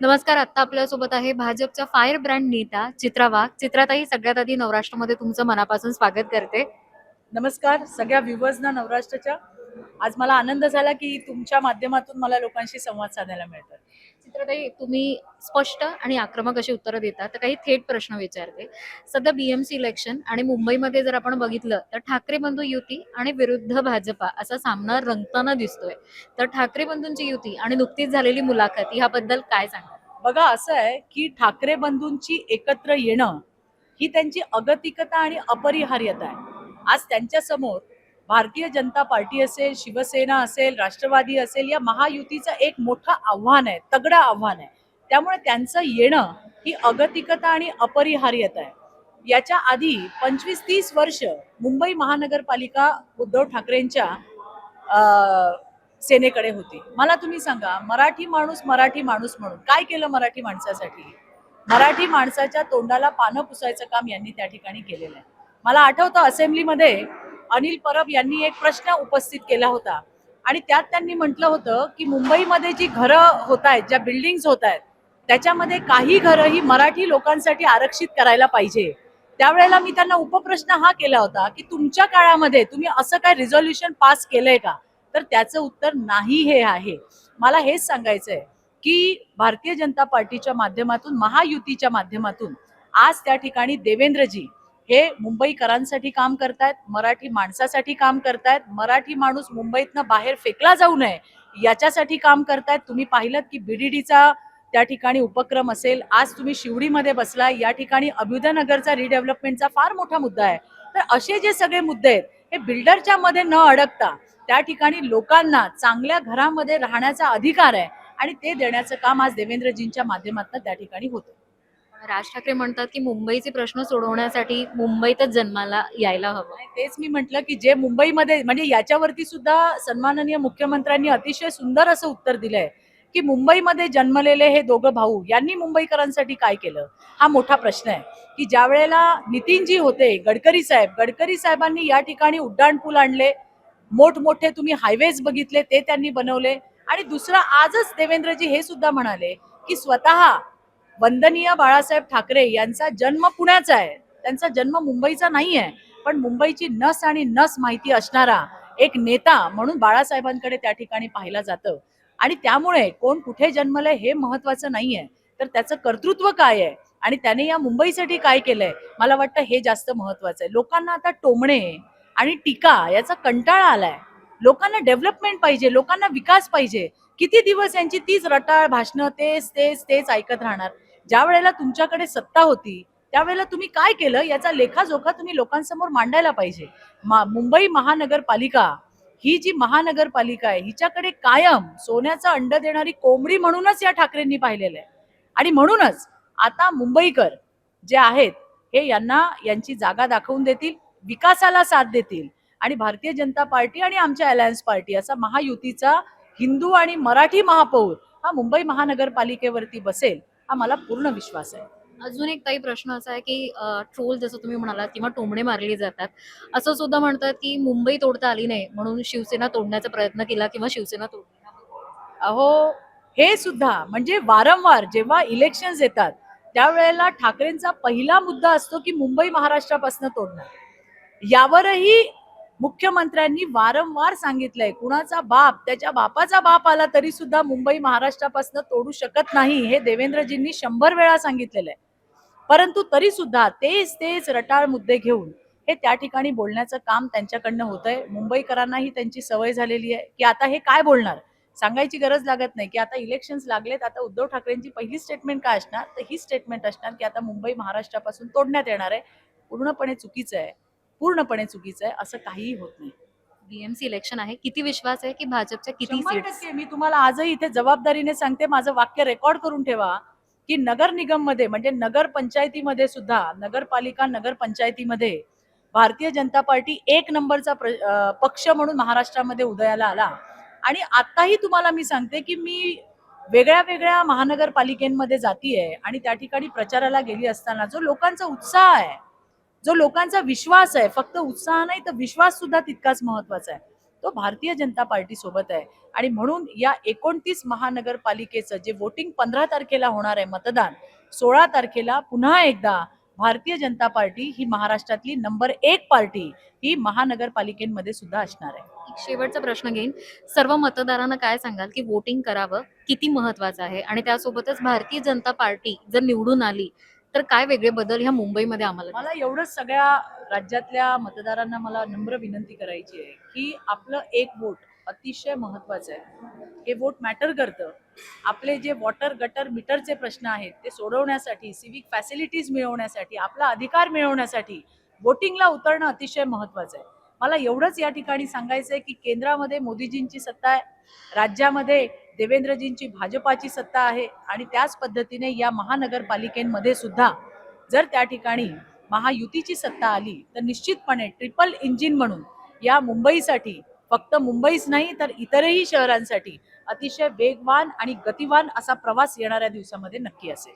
नमस्कार आता आपल्यासोबत आहे भाजपच्या फायर ब्रँड नेता चित्रा वाघ. चित्राताई सगळ्यात आधी नवराष्ट्रमध्ये तुमचं मनापासून स्वागत करते. नमस्कार सगळ्या व्ह्युवर्सना नवराष्ट्राच्या. आज मला आनंद झाला की तुमच्या माध्यमातून मला लोकांशी संवाद साधायला मिळतो चित्राताई तुम्ही स्पष्ट आणि आक्रमक अशी उत्तरं देता तर काही थेट प्रश्न विचारते. सध्या बीएमसी इलेक्शन आणि मुंबईमध्ये जर आपण बघितलं तर ठाकरे बंधू युती आणि विरुद्ध भाजपा असा सामना रंगताना दिसतोय. तर ठाकरे बंधूंची युती आणि नुकतीच झालेली मुलाखत ह्याबद्दल काय सांगा बघा असं आहे की ठाकरे बंधूंची एकत्र येणं ही त्यांची अगतिकता आणि अपरिहार्यता आहे. आज त्यांच्यासमोर भारतीय जनता पार्टी असेल शिवसेना असेल राष्ट्रवादी असेल या महायुतीचं एक मोठं आव्हान आहे तगडं आव्हान आहे. त्यामुळे त्यांचं येणं ही अगतिकता आणि अपरिहार्यता आहे. याच्या आधी पंचवीस तीस वर्ष मुंबई महानगरपालिका उद्धव ठाकरेंच्या सेनेकडे होती. मला तुम्ही सांगा मराठी माणूस मराठी माणूस म्हणून काय केलं मराठी माणसासाठी? मराठी माणसाच्या तोंडाला पानं पुसायचं काम यांनी त्या ठिकाणी केलेलं आहे. मला आठवतं असेंब्लीमध्ये अनिल परब यांनी एक प्रश्न उपस्थित केला होता. आणि त्यात त्यांनी म्हटलं होतं की मुंबईमध्ये जी घरं होत आहेत ज्या बिल्डिंग्स होत आहेत त्याच्यामध्ये काही घरं ही मराठी लोकांसाठी आरक्षित करायला पाहिजे. त्यावेळेला मी त्यांना उपप्रश्न हा केला होता की तुमच्या काळामध्ये तुम्ही असं काय रिझॉल्युशन पास केलंय का? तर त्याचं उत्तर नाही हे आहे. मला हेच सांगायचंय की भारतीय जनता पार्टीच्या माध्यमातून महायुतीच्या माध्यमातून आज त्या ठिकाणी देवेंद्रजी हे मुंबईकरांसाठी काम करतायत मराठी माणसासाठी काम करतायत मराठी माणूस मुंबईतनं बाहेर फेकला जाऊ नये याच्यासाठी काम करतायत. तुम्ही पाहिलं की बीडीडीचा त्या ठिकाणी उपक्रम असेल. आज तुम्ही शिवडीमध्ये बसलाय या ठिकाणी अभ्युदयनगरचा रिडेव्हलपमेंटचा फार मोठा मुद्दा आहे. तर असे जे सगळे मुद्दे आहेत हे बिल्डरच्या मध्ये न अडकता त्या ठिकाणी लोकांना चांगल्या घरामध्ये राहण्याचा अधिकार आहे आणि ते देण्याचं काम आज देवेंद्रजींच्या माध्यमातून त्या ठिकाणी होतं. राज ठाकरे म्हणतात की मुंबईचे प्रश्न सोडवण्यासाठी मुंबईतच जन्माला यायला हवं. तेच मी म्हंटल की जे मुंबईमध्ये म्हणजे याच्यावरती सुद्धा सन्माननीय मुख्यमंत्र्यांनी अतिशय सुंदर असं उत्तर दिलंय की मुंबईमध्ये जन्मलेले हे दोघं भाऊ यांनी मुंबईकरांसाठी काय केलं? हा मोठा प्रश्न आहे. की ज्या वेळेला नितीनजी होते गडकरी साहेब गडकरी साहेबांनी या ठिकाणी उड्डाणपूल आणले मोठमोठे तुम्ही हायवेज बघितले ते त्यांनी बनवले आणि दुसरं आजच देवेंद्रजी हे सुद्धा म्हणाले की स्वतः वंदनीय बाळासाहेब ठाकरे यांचा जन्म पुण्याचा आहे. त्यांचा जन्म मुंबईचा नाही आहे पण मुंबईची नस आणि नस माहिती असणारा एक नेता म्हणून बाळासाहेबांकडे त्या ठिकाणी पाहिलं जातं. आणि त्यामुळे कोण कुठे जन्मलंय हे महत्वाचं नाहीये. तर त्याचं कर्तृत्व काय आहे? आणि त्याने या मुंबईसाठी काय केलंय? मला वाटतं हे जास्त महत्वाचं आहे. लोकांना आता टोमणे आणि टीका याचा कंटाळा आलाय. लोकांना डेव्हलपमेंट पाहिजे लोकांना विकास पाहिजे. किती दिवस यांची तीच रटाळ भाषणं तेच तेच तेच ऐकत राहणार? ज्या वेळेला तुमच्याकडे सत्ता होती त्यावेळेला तुम्ही काय केलं? याचा लेखाजोखा तुम्ही लोकांसमोर मांडायला पाहिजे. मा- मुंबई महानगरपालिका ही जी महानगरपालिका आहे हिच्याकडे कायम सोन्याचं अंड देणारी कोंबडी म्हणूनच या ठाकरेंनी पाहिलेलं आहे. आणि म्हणूनच आता मुंबईकर जे आहेत हे यांना यांची जागा दाखवून देतील विकासाला साथ देतील. आणि भारतीय जनता पार्टी आणि आमच्या अलायन्स पार्टी असा महायुतीचा हिंदू आणि मराठी महापौर हा मुंबई महानगरपालिकेवरती बसेल हा मला पूर्ण विश्वास आहे. अजून एक काही प्रश्न असा आहे की ट्रोल जसं तुम्ही म्हणालात किंवा टोमणे मारले जातात असं सुद्धा म्हणतात की मुंबई तोडता आली नाही म्हणून शिवसेना तोडण्याचा प्रयत्न केला किंवा शिवसेना तोडली अहो हे सुद्धा म्हणजे वारंवार जेव्हा इलेक्शन्स येतात त्यावेळेला ठाकरेंचा पहिला मुद्दा असतो की मुंबई महाराष्ट्रापासून तोडणार यावरही मुख्यमंत्र्यांनी वारंवार सांगितलंय कुणाचा बाप त्याच्या बापाचा बाप आला तरी सुद्धा मुंबई महाराष्ट्रापासून तोडू शकत नाही हे देवेंद्रजींनी शंभर वेळा सांगितलेलं आहे परंतु तरी सुद्धा तेच तेच रटाळ मुद्दे घेऊन हे त्या ठिकाणी बोलण्याचं काम त्यांच्याकडनं होतंय. मुंबईकरांनाही त्यांची सवय झालेली आहे की आता हे काय बोलणार? सांगायची गरज लागत नाही की आता इलेक्शन्स लागलेत आता उद्धव ठाकरेंची पहिली स्टेटमेंट काय असणार? तर ही स्टेटमेंट असणार की आता मुंबई महाराष्ट्रापासून तोडण्यात येणार आहे. पूर्णपणे चुकीचं आहे. पूर्णपणे चुकीचं आहे असं काहीही होत नाही. बीएमसी इलेक्शन आहे. किती विश्वास आहे की भाजपच्या किती शंभर सीट्स टक्के. मी तुम्हाला आजही इथे जबाबदारीने सांगते माझं वाक्य रेकॉर्ड करून ठेवा की नगर निगममध्ये म्हणजे नगर पंचायतीमध्ये सुद्धा नगरपालिका नगर पंचायतीमध्ये भारतीय जनता पार्टी एक नंबरचा प्र- अं, पक्ष म्हणून महाराष्ट्रामध्ये उदयाला आला. आणि आताही तुम्हाला मी सांगते की मी वेगळ्या वेगळ्या महानगरपालिकेमध्ये जातीये आणि त्या ठिकाणी प्रचाराला गेली असताना जो लोकांचा उत्साह आहे जो लोकांचा विश्वास आहे फक्त उत्साह नाही तर विश्वास सुद्धा तितकाच महत्त्वाचा आहे. तो भारतीय जनता पार्टी सोबत आहे. आणि म्हणून या एकोणतीस महानगरपालिकेचं जे वोटिंग पंधरा तारखेला होणार आहे मतदान सोळा तारखेला पुन्हा एकदा भारतीय जनता पार्टी ही महाराष्ट्रातली नंबर एक पार्टी ही महानगरपालिकेमध्ये सुद्धा असणार आहे. शेवटचा प्रश्न घेईन. सर्व मतदारांना काय सांगाल की वोटिंग करावं किती महत्वाचं आहे? आणि त्यासोबतच भारतीय जनता पार्टी जर निवडून आली तर काय वेगळे बदल ह्या मुंबईमध्ये आम्हाला मला एवढंच सगळ्या राज्यातल्या मतदारांना मला नम्र विनंती करायची आहे की आपलं एक वोट अतिशय महत्वाचं आहे. हे वोट मॅटर करतं. आपले जे वॉटर गटर मीटरचे प्रश्न आहेत ते सोडवण्यासाठी सिव्हिक फॅसिलिटीज मिळवण्यासाठी आपला अधिकार मिळवण्यासाठी वोटिंगला उतरणं अतिशय महत्वाचं आहे. मला एवढंच या ठिकाणी सांगायचं आहे की केंद्रामध्ये मोदीजींची सत्ता आहे राज्यामध्ये देवेंद्रजींची भाजपाची सत्ता आहे आणि त्याच पद्धतीने या महानगरपालिकेमध्ये सुद्धा जर त्या ठिकाणी महायुतीची सत्ता आली तर निश्चितपणे ट्रिपल इंजिन म्हणून या मुंबईसाठी फक्त मुंबईच नाही तर इतरही शहरांसाठी अतिशय वेगवान आणि गतिवान असा प्रवास येणाऱ्या दिवसामध्ये नक्की असेल.